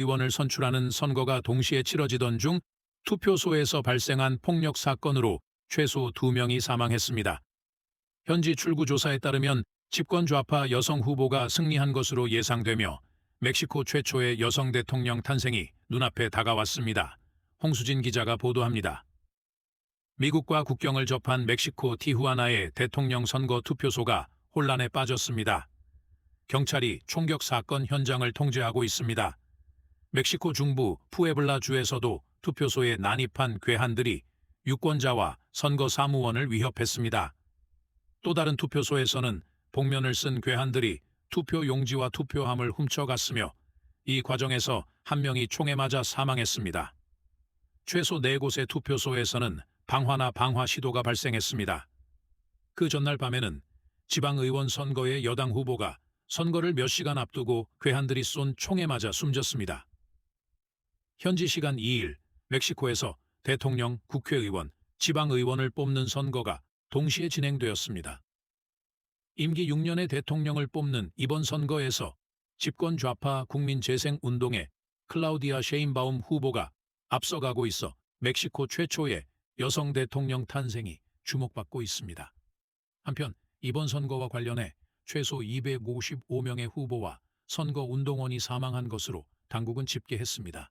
의원을 선출하는 선거가 동시에 치러지던 중 투표소에서 발생한 폭력 사건으로 최소 2명이 사망했습니다. 현지 출구 조사에 따르면 집권 좌파 여성 후보가 승리한 것으로 예상되며 멕시코 최초의 여성 대통령 탄생이 눈앞에 다가왔습니다. 홍수진 기자가 보도합니다. 미국과 국경을 접한 멕시코 티후아나의 대통령 선거 투표소가 혼란에 빠졌습니다. 경찰이 총격 사건 현장을 통제하고 있습니다. 멕시코 중부 푸에블라 주에서도 투표소에 난입한 괴한들이 유권자와 선거 사무원을 위협했습니다. 또 다른 투표소에서는 복면을 쓴 괴한들이 투표 용지와 투표함을 훔쳐갔으며 이 과정에서 한 명이 총에 맞아 사망했습니다. 최소 4곳의 투표소에서는 방화나 방화 시도가 발생했습니다. 그 전날 밤에는 지방의원 선거의 여당 후보가 선거를 몇 시간 앞두고 괴한들이 쏜 총에 맞아 숨졌습니다. 현지 시간 2일 멕시코에서 대통령, 국회의원, 지방의원을 뽑는 선거가 동시에 진행되었습니다. 임기 6년의 대통령을 뽑는 이번 선거에서 집권 좌파 국민재생운동의 클라우디아 셰인바움 후보가 앞서가고 있어 멕시코 최초의 여성 대통령 탄생이 주목받고 있습니다. 한편 이번 선거와 관련해 최소 255명의 후보와 선거 운동원이 사망한 것으로 당국은 집계했습니다.